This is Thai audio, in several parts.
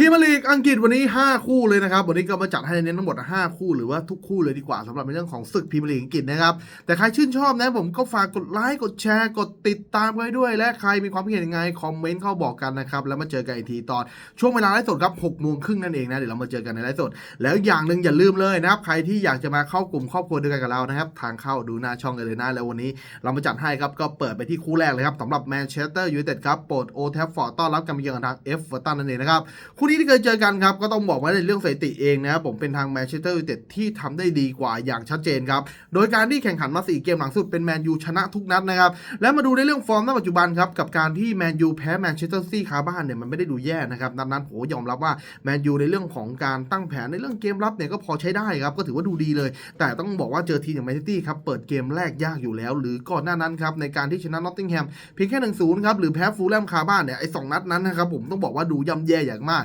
Himali กอังกฤษวันนี้ 5 คู่เลยนะครับ วันนี้ก็มาจัดให้เน้นทั้งหมด 5 คู่หรือว่าทุกคู่เลยดีกว่าสำหรับในเรื่องของศึกพรีเมียร์ลีกอังกฤษนะครับ แต่ใครชื่นชอบนะผมก็ฝากกดไลค์กดแชร์กดติดตามไว้ด้วย และใครมีความคิดเห็นยังไง คอมเมนต์เข้าบอกกันนะครับ แล้วมาเจอกันอีกทีตอนช่วงเวลาไลฟ์สดครับ6โมงครึ่งนั่นเองนะเดี๋ยวเรามาเจอกันในไลฟ์สด แล้วอย่างหนึ่งอย่าลืมเลยนะครับใครที่อยากจะมาเข้ากลุ่มครอบครัวเดียกันกับเรานะครับทางเข้าดูหน้าช่องกันเลยนะแล้ววันนี้เรามาจัดให้ครับก็เปิดไปที่คู่แรกเลยครับสำหรับแมนเชสเตอร์ยูไนเต็ดครับโปรดโอแทฟฟอร์ดต้อนรับการมาเยือนทางเอฟเวอร์ตันนั่นเองนะครับคู่นี้ที่เคยเจอกันครับ ก็ต้องบอกว่าในเรื่องสถิติเองนะครับผมเป็นทางแมนเชสเตอร์ยูไนเต็ดที่ทำได้ดีกว่าอย่างชัดเจนครับ โดยการที่แข่งขันมา 4 เกมหลังสุดเป็นแมนยูชนะทุกนัดนะครับ และมาดูในเรื่องฟอร์มณปัจจุบันครับ กับการที่แมนยูแพ้แมนเชสเตอร์ซิตี้คาบ้านเนี่ยมันไม่ได้ดูแย่นะครับนัดนั้นโหยอมรับว่าแมนยูในเรื่องของการตั้งแผนในเรื่องเกมรับเนี่ยก็พอใช้ได้ครับก็ถือว่าดูดีเลย แต่ต้องบอกว่าเจอทีมอย่างแมนซิตี้ครับเปิดเกมแรกยากอยู่แล้ว หรือก่อนหน้านั้นครับในการที่ชนะนอตติงแฮมเพียงแค่1-0ครับหรือแพ้ฟูลแลมคาบ้านเนี่ยไอ้สองนัดนั้นนะครับผมต้องบอกว่าดูย่ำแย่อย่างมาก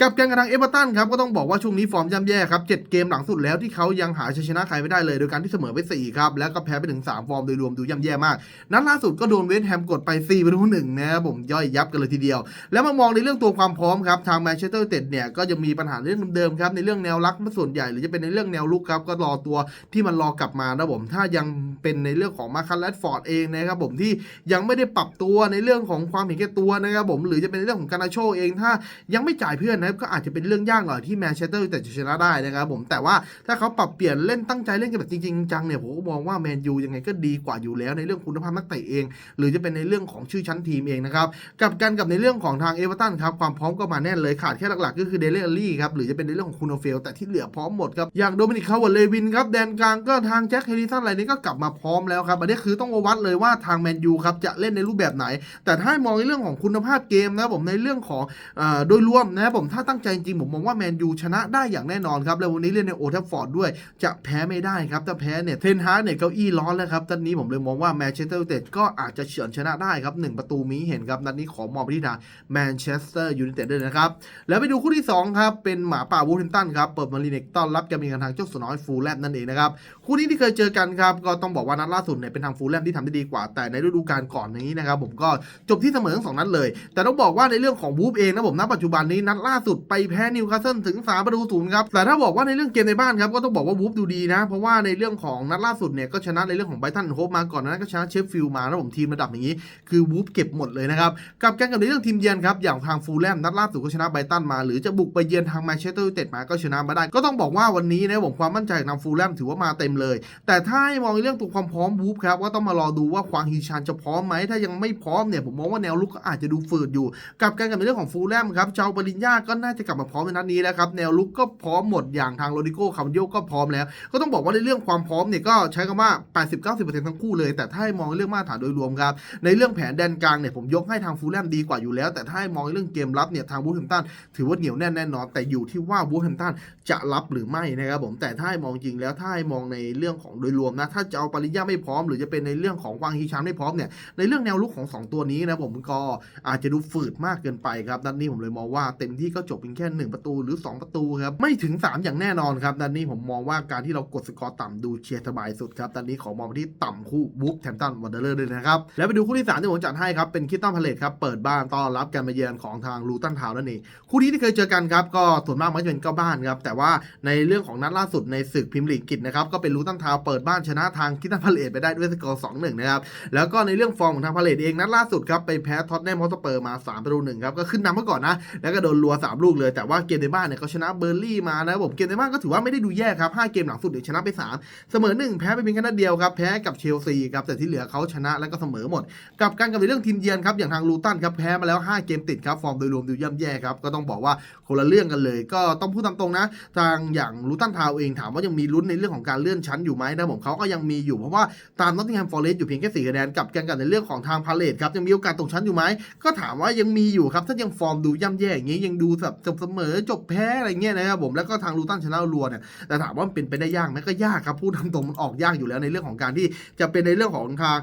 กับแการกระทางเอเวอร์ตันครับก็ต้องบอกว่าช่วงนี้ฟอร์มย่ำแย่ครับ 7 เกมหลังสุดแล้วที่เขายังหาชัยชนะใครไม่ได้เลยโดยการที่เสมอไป 4 ครับ แล้วก็แพ้ไปถึง 3 ฟอร์มโดยรวมดูย่ำแย่มาก นัดล่าสุดก็โดนเวสต์แฮมกดไป4ประตูหนึ่งนะครับผมย่อยยับกันเลยทีเดียว แล้วมามองในเรื่องตัวความพร้อมครับ ทางแมนเชสเตอร์ยูไนเต็ดเนี่ยก็จะมีปัญหาเรื่องเดิมๆครับในเรื่องแนวรักส่วนใหญ่หรือจะเป็นในเรื่องแนวลุกครับก็รอตัวที่มันรอกลับมานะผมถ้ายังเป็นในเรื่องของมาคันแรดฟอร์ดเองนะครับผมที่ยังไม่ได้ปรับตัวในเรื่องของความเห็นแก่ตัวนะครับผมหรือจะเป็นในเรื่องของการนาโชเองถ้ายังไม่จ่ายเพื่อนนะครับก็อาจจะเป็นเรื่องยากหน่อยที่แมนเชสเตอร์ยูไนเต็ดจะชนะได้นะครับผมแต่ว่าถ้าเขาปรับเปลี่ยนเล่นตั้งใจเล่นกันแบบจริงจังเนี่ยผมก็มองว่าแมนยูยังไงก็ดีกว่าอยู่แล้วในเรื่องคุณภาพนักเตะเอง หรือจะเป็นในเรื่องของชื่อชั้นทีมเองนะครับกับกันกับในเรื่องของทางเอเวอร์ตันครับความพร้อมก็มาแน่นเลยขาดแค่หลักๆ ก็คือเดเลอรี่ครับหรือจะเป็นในเรื่องของคูโนเฟลแต่ที่เหลือพร้อมหมดครับอย่างโดมินิกคาวเลวินครับแดนกลางก็ทางแจ็คเฮริสันอะไรนี้ก็กลับมาพร้อมแล้วครับอันนี้คือต้องวัดเลยว่าทางแมนยูครับจะเล่นในรูปแบบไหน แต่ถ้ามองในเรื่องของคุณภาพเกมนะผมในเรื่องของอโดยรวมนะครับผมถ้าตั้งใจจริงผมมองว่าแมนยูชนะได้อย่างแน่นอนครับ แล้ววันนี้เล่นในโอทัฟฟอร์ดด้วย จะแพ้ไม่ได้ครับ ถ้าแพ้เนี่ยเทนฮาร์เนี่ยเก้าอี้ร้อนแล้วครับตอนนี้ผมเลยมองว่าแมนเชสเตอร์ยูไนเต็ดก็อาจจะเฉือนชนะได้ครับหนึ่งประตูมีเห็นครับนัดนี้ขอมองไปที่ทางแมนเชสเตอร์ยูไนเต็ดด้วยนะครับแล้วไปดูคู่ที่2ครับเป็นหมาป่าวูฟแฮมป์ตันครับเปิดมารีเน็กต้อนรับการมีกันทางเจ้าสวน้อยฟูลแลมนั่นเองนะครับคู่นี้ที่เคยเจอกันครับก็ต้องบอกว่านัดล่าสุดเนี่ยเป็นทางฟูลแลมที่ทำได้ดีกว่าแต่ในฤดูกาลก่อนนี้นะครับผมก็จบที่เสมอทั้งสองนัดเลย แต่ต้องบอกว่าในเรื่องของวูฟเองนะผมณปัจจุบันนี้นัดล่าาสุดไปแพ้นิวคาสเซิลถึง3ประตูศูนย์ครับแต่ถ้าบอกว่าในเรื่องเกมในบ้านครับก็ต้องบอกว่าวูฟดูดีนะ เพราะว่าในเรื่องของนัดล่าสุดเนี่ยก็ชนะในเรื่องของไบรตันโฮปมาก่อนนานั้นก็ชนะเชฟฟิลด์มานะผมทีมระดับอย่างนี้ คือวูฟเก็บหมดเลยนะครับกับการกับในเรื่องทีมเยือนครับอย่างทางฟูลแลมนัดล่าสุดก็ชนะไบรตันมา หรือจะบุกไปเยือนทางแมนเชสเตอร์ยูไนเต็ดมาก็ชนะมาได้ ก็ต้องบอกว่าวันนี้นะผมความมั่นใจของทางฟูลแลมถือว่ามาเต็มเลย แต่ถ้าให้มองในเรื่องตัวความพร้อมวูฟครับก็ต้องมารอดูว่าควางฮีชานจะพร้อมไหมถ้ายังไม่พร้อมเนี่ยผมมองว่าแนวลุกก็อาจจะดูฝืดอยู่ กับการกับในเรื่องของฟูลแลมครับเจ้าปริญญาก็น่าจะกลับมาพร้อมในนัดนี้แล้วครับแนวลุกก็พร้อมหมดอย่างทางโรดิโก้คาร์โยก็พร้อมแล้ว ก็ต้องบอกว่าในเรื่องความพร้อมเนี่ยก็ใช้คำว่า 80-90%ทั้งคู่เลย แต่ถ้าให้มองในเรื่องมาตรฐานโดยรวมครับในเรื่องแผนแดนกลางเนี่ยผมยกให้ทางฟูลแลมดีกว่าอยู่แล้ว แต่ถ้าให้มองในเรื่องเกมรับเนี่ยทางบูธแฮมตันถือว่าเหนียวแน่นแน่นอนแต่อยู่ที่ว่าบูธแฮมตันจะรับหรือไม่นะครับผมแต่ถ้าให้มองจริงแล้วถ้าให้มองในเรื่องของโดยรวมนะถ้าจะเอาปริญญาไม่พร้อม หรือจะเป็นในเรื่องของวางฮีชานไม่พร้อมเนี่ยในเรื่องแนวลุกของสองตัวนี้นะผมก็อาจจะดูฝืดมากเกินไปครับนัดนี้ผมเลยมองว่าเต็มที่ก็จบเพียงแค่หนึ่งประตูหรือสองประตูครับ ไม่ถึงสามอย่างแน่นอนครับนัดนี้ผมมองว่าการที่เรากดสกอร์ต่ำดูเชียร์สบายสุดครับนัดนี้ขอมองไปที่ต่ำคู่บุ๊กแทมตันวันเดอร์เลยนะครับ แล้วไปดูคู่ที่สามที่ผมจัดให้ครับเป็นคิตตันพาเลตครับเปิดบ้านต้อนรับการมาเยือนของทางลูตันทาวน์นั่นเองคู่นี้ที่เคยเจอกันครับก็ส่วนมากมันจะเป็นเก้าบ้านครับแต่ว่าในเรื่องของนัดล่าสุดในศึกพรีเมียร์ลีกอังกิจนะครับก็เป็นลูตันทาวน์เปิดบ้านชนะทางคิตตันพาเลตไปได้ด้วยสกอร์สองหนึ่งนะครับแล้วก็ในเรื่องฟอร์มของทางพาเลตเองนัดล่าสุดครับไปแพ้ท็อตแนมฮอสเปอร์มา3ประตูหนึ่งครับก็ขึ้นนำมาก่อนนะแล้วก็โดนรัว3ลูกเลยแต่ว่าเกมในบ้านเนี่ยเขาชนะเบอร์ลี่มานะครับผมเกมในบ้านก็ถือว่าไม่ได้ดูแย่ครับ5เกมหลังสุดเดี๋ยวชนะไป3เสมอ1แพ้ไปเพียงแค่นัดเดียวครับแพ้กับเชลซีครับแต่ที่เหลือเขาชนะแล้วก็เสมอหมด กับการกับในเรื่องทีมเยือนครับอย่างทางลูตันครับแพ้มาแล้ว 5 เกมติดครับฟอร์มโดยรวมดูย่ำแย่ครับก็ต้องบอกว่าคนละเรื่องกันเลย ก็ต้องพูดตามตรงนะ ทางอย่างลูตันทาวเองถามว่ายังมีลุ้นในเรื่องของการเลื่อนชั้นอยู่ไหมนะผมเขาก็ยังมีอยู่เพราะว่าตามนอตติงแฮมฟอร์เรสต์อยู่เพียงแค่สี่คะแนนกับกันกับในเรื่องของทางพาเลตครับยังมีโอกาสตกชั้นอยู่ไหมก็ถามว่ายังมีอยู่ครับถ้ายังฟอร์มดูย่ำแย่อย่างนี้ยังดูแบบจบเสมอจบแพ้อะไรเงี้ยนะครับผมแล้วก็ทางลูตันชนะรัวเนี่ยแต่ถามว่ามันเป็นไปได้ยากไหมก็ยากครับพูดตามตรงมันออกยากอยู่แล้วในเรื่องของการที่จะเป็นในเรื่องของทาง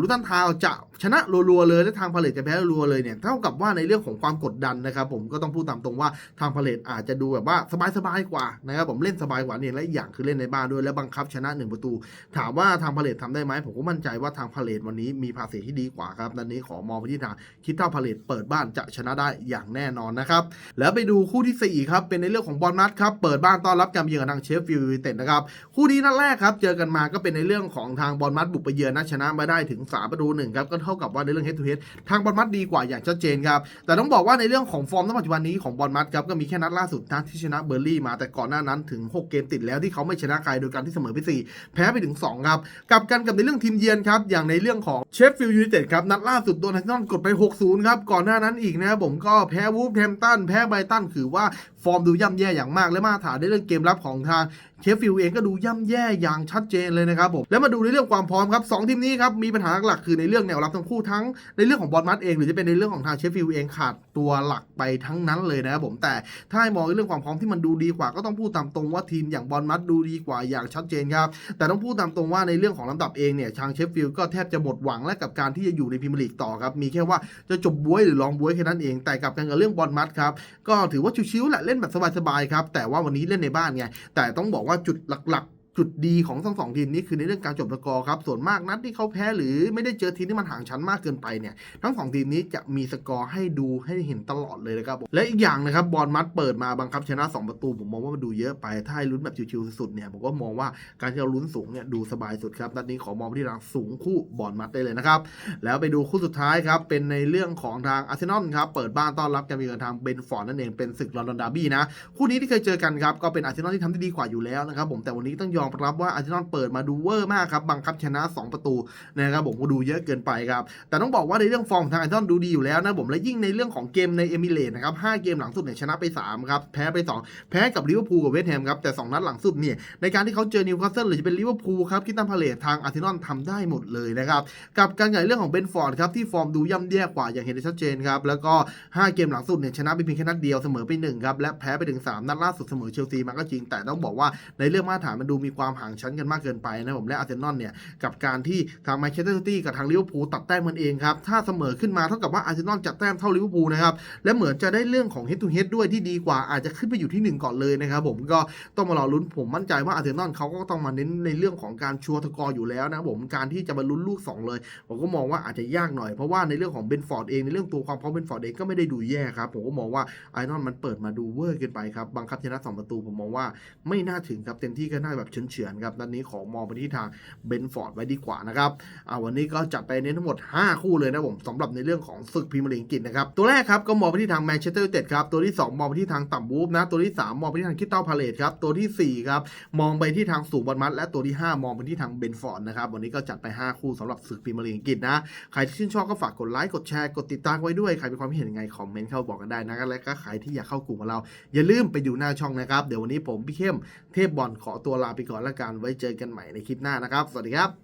ลูตันทาวจะชนะรัวๆเลยและทางพาเลตจะแพ้รัวๆเลยเนี่ยเท่ากับว่าในเรื่องของความกดดันนะครับผมก็ต้องพูดตามตรงว่าทางพาเลตอาจจะดูแบบว่าสบายๆกว่านะครับผมเล่นสบายกว่าเนี่ยและอีกอย่างคือเล่นในบ้านด้วยและบังคับชนะหนึ่งประตู ถามว่าทางพาเลตทำได้ไหมผมก็มั่นใจว่าทางพาเลตวันนี้มีภาษีที่ดีกว่าครับนันนี้ขอมองไปที่ทางคิดเท่าพาเลตเปิดบ้านจะชนะได้อย่างแน่นอนนะครับแล้วไปดูคู่ทีสี่ 4 ครับ เป็นในเรื่องของบอลมัดครับ เปิดบ้านต้อนรับการเยือนกับทางเชฟฟิลด์ยูไนเต็ดนะครับ คู่นี้นัดแรกครับ เจอกันมาก็เป็นในเรื่องของทางบอลมัดบุกไปเยือนนะชนะมาได้ถึง3ประตูหนึ่งครับ ก็เท่ากับว่าในเรื่อง head to head ทางบอลมัดดีกว่าอย่างชัดเจนครับ แต่ต้องบอกว่าในเรื่องของฟอร์มณปัจจุบันนี้ของบอลมัดครับ ก็มีแค่นัดล่าสุดนะที่ชนะเบอร์ลี่มา แต่ก่อนหน้านั้นถึง 6 เกมติดแล้วที่เขาไม่ชนะใครโดยการที่เสมอไปสี่แพ้ไปถึงสองครับ กลับกันกับในเรื่องทีมเยือนครับ อย่างในเรื่องของเชฟฟิลด์ยูไนเต็ดครับ นัดล่าสุดโดนอาร์เซนกดไป 6-0 ครับ ก่อนหน้านั้นอีกนะผมก็แพ้วูฟแฮมตันแแพ้ไบรตันถือว่าฟอร์มดูย่ำแย่อย่างมากและมาตรฐานในเรื่องเกมรับของทางเชฟฟิลด์เองก็ดูย่ำแย่อย่างชัดเจนเลยนะครับผมแล้วมาดูในเรื่องความพร้อมครับสองทีมนี้ครับมีปัญหาหลักคือในเรื่องแนวรับทั้งคู่ทั้งในเรื่องของบอลมัดเองหรือจะเป็นในเรื่องของทางเชฟฟิลด์เองขาดตัวหลักไปทั้งนั้นเลยนะครับผมแต่ถ้าให้มองในเรื่องความพร้อมที่มันดูดีกว่าก็ต้องพูดตามตรงว่าทีมอย่างบอลมัดดูดีกว่าอย่างชัดเจนครับแต่ต้องพูดตามตรงว่าในเรื่องของลำดับเองเนี่ยทางเชฟฟิลด์ก็แทบจะหมดหวังและกับการที่จะอยู่ในพรีเมียร์ลีกต่อครับมีแค่ว่าจะจบบวยหรือลองบวยแค่นั้นเอง แต่กับการกับเรื่องบอลมัดครับก็ถือว่าชิวๆแหละเล่นแบบสบายๆครับแต่ว่าวันนี้เล่นในบ้านไงแต่ต้องบอกว่าจุดหลัก จุดดีของทั้งสองทีมนี้คือในเรื่องการจบสกอร์ครับ ส่วนมากนัดที่เขาแพ้หรือไม่ได้เจอทีมที่มันห่างชั้นมากเกินไปเนี่ย ทั้งสองทีมนี้จะมีสกอร์ให้ดูให้เห็นตลอดเลยนะครับผมและอีกอย่างนะครับบอลมัดเปิดมาบังคับชนะ 2 ประตู ผมมองว่ามันดูเยอะไป ถ้าให้ลุ้นแบบชิวๆสุดๆเนี่ยผมก็มองว่าการที่เราลุ้นสูงเนี่ยดูสบายสุดครับนัดนี้ขอมองไปที่ทางสูงคู่บอลมัดได้เลยนะครับ แล้วไปดูคู่สุดท้ายครับเป็นในเรื่องของทางอาร์เซนอลครับเปิดบ้านต้อนรับการมีกันทางเบนฟอร์ดนั่นเองเป็นศึกลอนดอนดาร์บี้นะคู่นี้ที่เคยเจอกันครับก็เป็นอาร์เซนอลที่ทำได้ดีกว่าอยู่แล้วนะครับผมแต่วันนี้ต้องยอมรับว่าอาร์เซนอลเปิดมาดูเวอร์มากครับบังคับชนะ 2 ประตูนะครับผมก็ดูเยอะเกินไปครับแต่ต้องบอกว่าในเรื่องฟอร์มของทางอาร์เซนอลดูดีอยู่แล้วนะผมและยิ่งในเรื่องของเกมในเอมิเรตส์นะครับ5เกมหลังสุดเนี่ยชนะไป3ครับแพ้ไป 2 แพ้กับลิเวอร์พูลกับเวสต์แฮมครับแต่ 2 นัดหลังสุดเนี่ยในการที่เขาเจอนิวคาสเซิลหรือจะเป็นลิเวอร์พูลครับคิดตันพาเลตทางอาร์เซนอลทำได้หมดเลยนะครับกับการใหญ่เรื่องของเบนฟอร์ดครับที่ฟอร์มดูย่ำแย่กว่าอย่างเห็นได้ชัดเจนครับแล้วก็ 5 เกมหลังสุดเนี่ยชนะไปเพียงแค่นัดเดียวเสมอไป1ครับและแพ้ไปถึง3นัดล่าสุดเสมอเชลซีมาก็จริงแต่ต้องบอกว่าในเรื่องมาตรฐานมันดูมีความห่างชั้นกันมากเกินไปนะผมและอาร์เซนอลเนี่ยกับการที่ทางแมนเชสเตอร์ซิตี้กับทางลิเวอร์พูลตัดแต้มมันเองครับถ้าเสมอขึ้นมาเท่ากับว่าอาร์เซนอลจัดแต้มเท่าลิเวอร์พูลนะครับและเหมือนจะได้เรื่องของ head to head ด้วยที่ดีกว่าอาจจะขึ้นไปอยู่ที่หนึ่งก่อนเลยนะครับผมก็ต้องมารอลุ้นผมมั่นใจว่าอาร์เซนอลเขาก็ต้องมาเน้นในเรื่องของการชัวร์สกออยู่แล้วนะผมการที่จะมาลุ้นลูกสองเลยผมก็มองว่าอาจจะยากหน่อยเพราะว่าในเรื่องของเบนฟอร์ดเองในเรื่องตัวความพร้อมเบนฟอร์ดเองก็ไม่ได้ดูแย่ครับผมก็มองว่าไอรอนมันเปิดมาดูเวอร์เกินไปครับบังคับชนะสองประตูผมมองว่าไม่น่าถึงครับเต็มที่ก็น่าแบบเเฉือนๆครับนัดนี้ขอมองไปที่ทางเบนฟอร์ดไว้ดีกว่านะครับอ่าวันนี้ก็จัดไปเน้นทั้งหมด 5 คู่เลยนะผมสำหรับในเรื่องของศึกพรีเมียร์ลีกอังกฤษนะครับตัวแรกครับก็มองไปที่ทางแมนเชสเตอร์ยูไนเต็ดครับตัวที่ 2 มองไปที่ทางต่ำบูฟนะตัวที่ 3 มองไปที่ทางคิตตัลพาเลตครับตัวทีสี่4ครับมองไปที่ทางสูงบอลมัดและตัวที่ 5 มองไปที่ทางเบนฟอร์ดนะครับวันนี้ก็จัดไป 5 คู่สำหรับศึกพรีเมียร์ลีกอังกฤษนะใครที่ชื่นชอบก็ฝากกดไลค์กดแชร์กดติดตามไว้ด้วยใครมีความคิดเห็นยังไงคอมเมนต์เข้าบอกกันได้นะและก็ใครที่อยากเข้ากลุ่มของเรา อย่าลืมไปดูหน้าช่องนะครับเดี๋ยววันนี้ผมพี่เข้มเทพบอลขอตัวลาไปก่อนละกันไว้เจอกันใหม่ในคลิปหน้านะครับ สวัสดีครับ